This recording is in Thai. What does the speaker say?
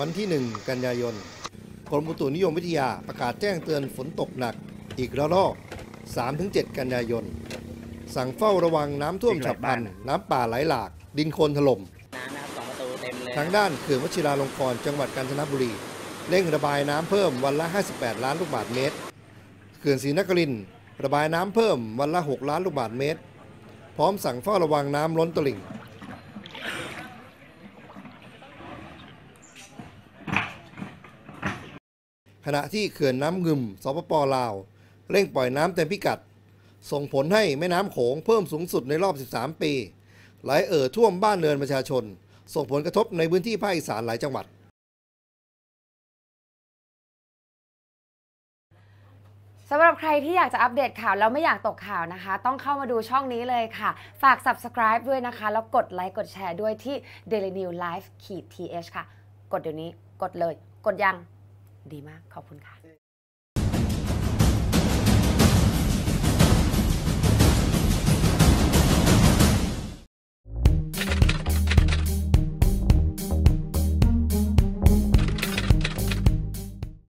วันที่ 1 กันยายน กรมอุตุนิยมวิทยาประกาศแจ้งเตือนฝนตกหนักอีกระลอก 3-7 กันยายน สั่งเฝ้าระวังน้ำท่วมฉับพลัน น้ำป่าไหลหลาก ดินโคลนถล่มน้ำนะครับสองประตูเต็มเลยทางด้านเขื่อนวชิราลงกรณ์จังหวัดกาญจนบุรี เร่งระบายน้ำเพิ่มวันละ 58 ล้านลูกบาศก์เมตร เขื่อนศรีนครินทร์ระบายน้ำเพิ่มวันละ 6 ล้านลูกบาศก์เมตร พร้อมสั่งเฝ้าระวังน้ำล้นตลิ่ง ขณะที่เขื่อนน้ำงึมสปปลาว เร่งปล่อยน้ำเต็มพิกัด ส่งผลให้แม่น้ำโขงเพิ่มสูงสุดในรอบ 13 ปี ไหลเอ่อท่วมบ้านเรือนประชาชน ส่งผลกระทบในพื้นที่ภาคอีสานหลายจังหวัดสำหรับใครที่อยากจะอัปเดตข่าวแล้วไม่อยากตกข่าวนะคะ ต้องเข้ามาดูช่องนี้เลยค่ะ ฝาก subscribe ด้วยนะคะ แล้วกดไลค์กดแชร์ด้วยที่ daily new life ขีด th ค่ะ กดเดี๋ยวนี้กดเลย กดยัง ดีมากขอบคุณค่ะ